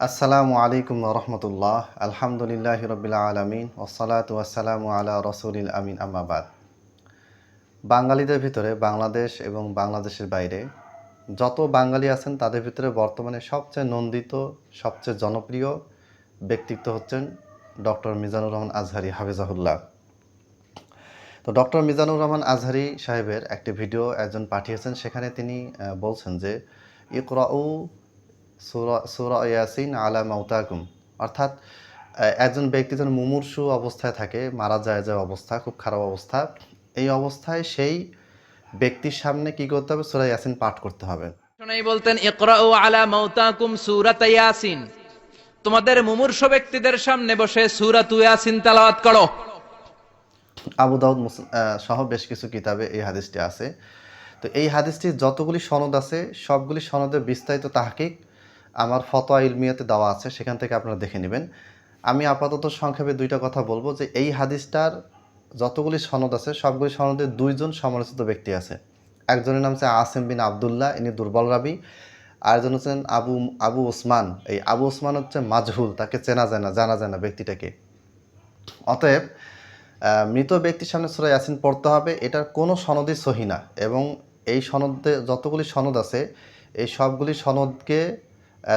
আসসালামু আলাইকুম রহমতুল্লাহ। আলহামদুলিল্লাহ রবিল আলমিন ওসালাত ওয়াসালামু আলা রসুলিল আমিন আমাবাদ বাঙালিদের ভিতরে বাংলাদেশ এবং বাংলাদেশের বাইরে যত বাঙালি আছেন, তাদের ভিতরে বর্তমানে সবচেয়ে নন্দিত, সবচেয়ে জনপ্রিয় ব্যক্তিত্ব হচ্ছেন ডক্টর মিজানুর রহমান আজহারি, হাফিজাহুল্লাহ। তো ডক্টর মিজানুর রহমান আজহারি সাহেবের একটি ভিডিও একজন পাঠিয়েছেন, সেখানে তিনি বলছেন যে, ইকরাউ সুরা সুরা ইয়াসিন আলা মাউতাকুম অর্থাৎ একজন ব্যক্তি যখন মুমূর্ষু অবস্থায় থাকে মারা যায় যে অবস্থা খুব খারাপ অবস্থা এই অবস্থায় সেই ব্যক্তির সামনে কি করতে হবে? সুরা ইয়াসিন পাঠ করতে হবে। শোনাই বলতেন ইকরাউ আলা মাউতাকুম সূরাত ইয়াসিন। তোমাদের মুমূর্ষ ব্যক্তিদের সামনে বসে সূরাত ইয়াসিন তেলাওয়াত করো। আবু দাউদ সহ বেশ কিছু কিতাবে এই হাদিসটি আছে। তো এই হাদিসটির যতগুলি সনদ আছে সবগুলি সনদে বিস্তারিত তাহকিক আমার ফতোয়া ইলমিয়াতে দেওয়া আছে, সেখান থেকে আপনারা দেখে নেবেন। আমি আপাতত সংক্ষেপে দুইটা কথা বলব যে, এই হাদিসটার যতগুলি সনদ আছে, সবগুলি সনদে দুইজন সমালোচিত ব্যক্তি আছে। একজনের নাম হচ্ছে আসিম বিন আবদুল্লাহ, ইনি দুর্বল রাবি। আরেকজন হচ্ছেন আবু আবু ওসমান। এই আবু ওসমান হচ্ছে মাজহুল, তাকে চেনা যায় না, জানা যায় না ব্যক্তিটাকে। অতএব মৃত ব্যক্তির সামনে সুরা ইয়াসিন পড়তে হবে, এটার কোনো সনদই সহি না। এবং এই সনদে যতগুলি সনদ আছে, এই সবগুলি সনদকে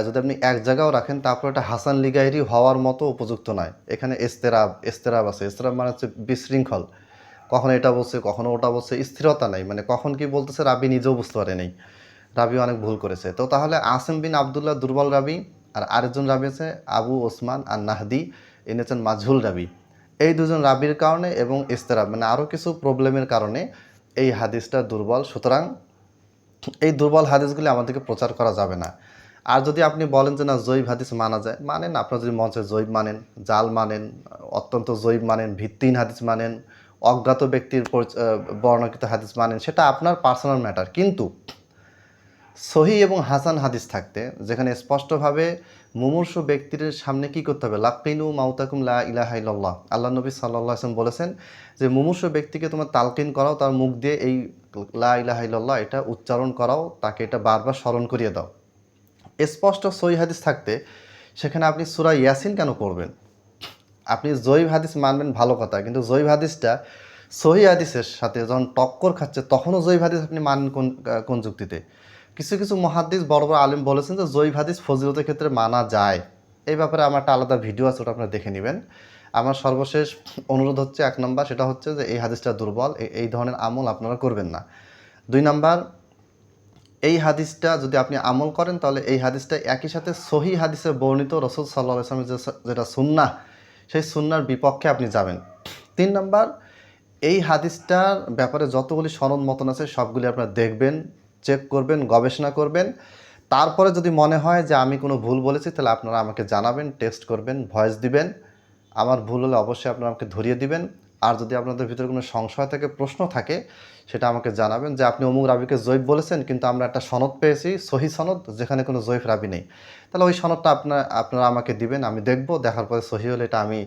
যদি আপনি এক জায়গাও রাখেন, তারপর এটা হাসান লিগাইরি হওয়ার মতো উপযুক্ত নয়। এখানে এস্তেরাব এস্তেরাব আছে। এস্তেরাব মানে হচ্ছে বিশৃঙ্খল। কখনো এটা বলছে, কখনো ওটা বলছে, স্থিরতা নাই। মানে কখন কি বলতেছে, রাবি নিজেও বুঝতে পারে নেই রাবি অনেক ভুল করেছে। তো তাহলে আসিম বিন আবদুল্লাহ দুর্বল রাবি আর আরেকজন রাবি আছে, আবু ওসমান আর নাহদি। ইনি হচ্ছেন মাজহুল রাবি। এই দুজন রাবির কারণে এবং ইস্তেরাব মানে আরও কিছু প্রবলেমের কারণে এই হাদিসটা দুর্বল। সুতরাং এই দুর্বল হাদিসগুলি আমাদেরকে প্রচার করা যাবে না। আর যদি আপনি বলেন যে না, জৈব হাদিস মানা যায়, মানেন আপনার যদি মঞ্চে জৈব মানেন, জাল মানেন, অত্যন্ত জৈব মানেন, ভিত্তিহীন হাদিস মানেন, অজ্ঞাত ব্যক্তির বর্ণকৃত হাদিস মানেন, সেটা আপনার পার্সোনাল ম্যাটার কিন্তু সহি এবং হাসান হাদিস থাকতে, যেখানে স্পষ্টভাবে মুমূর্ষ ব্যক্তির সামনে কি করতে হবে? লাকিনু মাউতাকুম লা ইলাহা ইল্লাল্লাহ। আল্লাহ নবী সাল্লাল্লাহু আলাইহি ওয়াসাল্লাম বলেছেন যে, মুমূর্ষ ব্যক্তিকে তোমার তালকিন করাও, তার মুখ দিয়ে এই লা ইলাহা ইল্লাল্লাহ এটা উচ্চারণ করাও, তাকে এটা বারবার স্মরণ করিয়ে দাও। স্পষ্ট সহি হাদিস থাকতে সেখানে আপনি সূরা ইয়াসিন কেন করবেন আপনি জৈব হাদিস মানবেন ভালো কথা, কিন্তু জৈব হাদিসটা সহি হাদিসের সাথে যখন টক্কর খাচ্ছে, তখনও জৈব হাদিস আপনি মানেন কোন কোন যুক্তিতে। কিছু কিছু মহাদিস বড় বড় আলিম বলেছেন যে জৈব হাদিস ফজিলতের ক্ষেত্রে মানা যায়। এই ব্যাপারে আমার একটা আলাদা ভিডিও আছে, ওটা আপনারা দেখে নেবেন। আমার সর্বশেষ অনুরোধ হচ্ছে এক নম্বর, সেটা হচ্ছে যে এই হাদিসটা দুর্বল এই ধরনের আমল আপনারা করবেন না। দুই নাম্বার এই হাদিসটা যদি আপনি আমল করেন, তাহলে এই হাদিসটা একই সাথে সহি হাদিসে বর্ণিত রসুল সাল্লাহ ইসলামের যে- যেটা সুন্না সেই সুন্নার বিপক্ষে আপনি যাবেন। তিন নাম্বার, এই হাদিসটার ব্যাপারে যতগুলি সনদ মতন আছে, সবগুলি আপনারা দেখবেন, চেক করবেন, গবেষণা করবেন। তারপরে যদি মনে হয় যে আমি কোনো ভুল বলেছি, তাহলে আপনারা আমাকে জানাবেন টেস্ট করবেন, ভয়েস দিবেন। আমার ভুল হলে অবশ্যই আপনারা আমাকে ধরিয়ে দিবেন। আর যদি আপনাদের ভিতরে কোনো সংশয় থেকে, প্রশ্ন থাকে, সেটা আমাকে জানাবেন যে আপনি অমুক রাবিকে জৈব বলেছেন, কিন্তু আমরা একটা সনদ পেয়েছি, সহি সনদ, যেখানে কোনো জৈব রাবি নেই। তাহলে ওই সনদটা আপনার আপনারা আমাকে দিবেন, আমি দেখব, দেখার পরে সহি হলে এটা আমি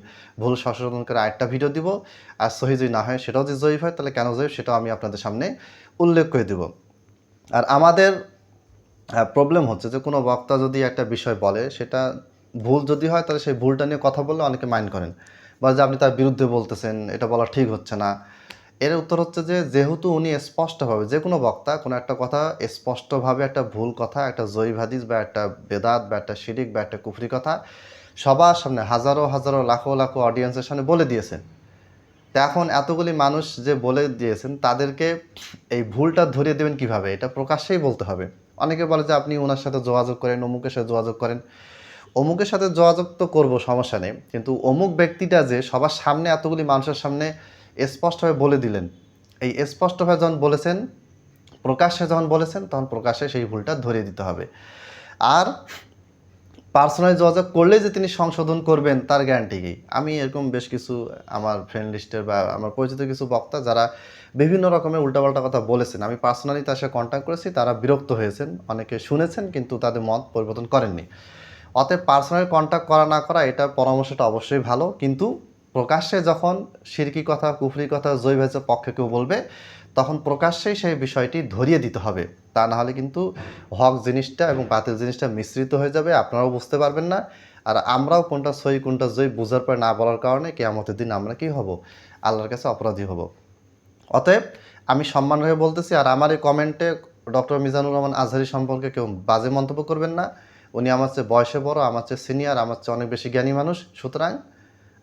ভুল সংশোধন করে আরেকটা ভিডিও দিব। আর সহি যদি না হয়, সেটাও যদি জৈব হয়, তাহলে কেন জৈব, সেটাও আমি আপনাদের সামনে উল্লেখ করে দিব। আর আমাদের প্রবলেম হচ্ছে যে কোনো বক্তা যদি একটা বিষয় বলে, সেটা ভুল যদি হয়, তাহলে সেই ভুলটা নিয়ে কথা বললে অনেকে মাইন্ড করেন। বা যে আপনি তার বিরুদ্ধে বলতেছেন, এটা বলা ঠিক হচ্ছে না। এর উত্তর হচ্ছে যে, যেহেতু উনি স্পষ্টভাবে, যে কোনো বক্তা, কোনো একটা কথা স্পষ্টভাবে একটা ভুল কথা, একটা হাদিস বা একটা বেদাত বা একটা শিরিক বা একটা কুফরি কথা সবার সামনে হাজারো হাজারো, লাখো লাখো অডিয়েন্সের সামনে বলে দিয়েছেন। তো এখন এতগুলি মানুষ যে বলে দিয়েছেন, তাদেরকে এই ভুলটা ধরিয়ে দেবেন কীভাবে? এটা প্রকাশ্যেই বলতে হবে। অনেকে বলে যে, আপনি ওনার সাথে যোগাযোগ করেন, অমুকের সাথে যোগাযোগ করেন। অমুকের সাথে যোগাযোগ তো করব, সমস্যা নেই। কিন্তু অমুক ব্যক্তিটা যে সবার সামনে এতগুলি মানুষের সামনে স্পষ্টভাবে বলে দিলেন। এই স্পষ্টভাবে যখন বলেছেন, প্রকাশ্যে যখন বলেছেন, তখন প্রকাশ্যে সেই ভুলটা ধরিয়ে দিতে হবে। আর পার্সোনালি যোগাযোগ করলে যে তিনি সংশোধন করবেন, তার গ্যারান্টি কি? আমি এরকম বেশ কিছু আমার ফ্রেন্ড লিস্টের বা আমার পরিচিত কিছু বক্তা যারা বিভিন্ন রকমের উল্টাপাল্টা কথা বলেছেন, আমি পার্সোনালি তার সাথে কন্ট্যাক্ট করেছি, তারা বিরক্ত হয়েছেন, অনেকে শুনেছেন, কিন্তু তাদের মত পরিবর্তন করেননি। অতএব পার্সোনালি কন্ট্যাক্ট করা না করা এটা পরামর্শটা অবশ্যই ভালো। কিন্তু প্রকাশ্যে যখন সিরকি কথা, কুফরি কথা হয়েছে পক্ষে কেউ বলবে, তখন প্রকাশ্যেই সেই বিষয়টি ধরিয়ে দিতে হবে। তা না হলে কিন্তু হক জিনিসটা এবং বাতিল জিনিসটা মিশ্রিত হয়ে যাবে, আপনারাও বুঝতে পারবেন না। আর আমরাও কোনটা সই, কোনটা জয় বোঝার পর না বলার কারণে কেয়ামতের দিন আমরা কী হব? আল্লাহর কাছে অপরাধী হব। অতএব আমি সম্মান হয়ে বলতেছি, আর আমার এই কমেন্টে ডক্টর মিজানুর রহমান আজহারি সম্পর্কে কেউ বাজে মন্তব্য করবেন না। উনি আমার চেয়ে বয়সে বড়, আমার চেয়ে সিনিয়র আমার চেয়ে অনেক বেশি জ্ঞানী মানুষ। সুতরাং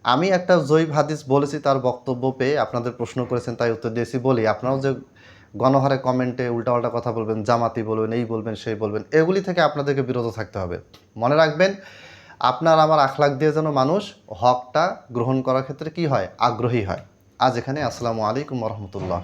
আমি একটা জৈব হাদিস বলেছি, তার বক্তব্য পেয়ে আপনাদের প্রশ্ন করেছেন, তাই উত্তর দিয়েছি, বলি। আপনারাও যে গণহারে কমেন্টে উল্টাপাল্টা কথা বলবেন, জামাতি বলবেন, এই বলবেন, সেই বলবেন, এগুলি থেকে আপনাদেরকে বিরত থাকতে হবে। মনে রাখবেন, আপনার আমার আখলাক দিয়ে যেন মানুষ হকটা গ্রহণ করার ক্ষেত্রে কি হয়? আগ্রহী হয়। আজ এখানে, আসসালামু আলাইকুম রহমতুল্লাহ।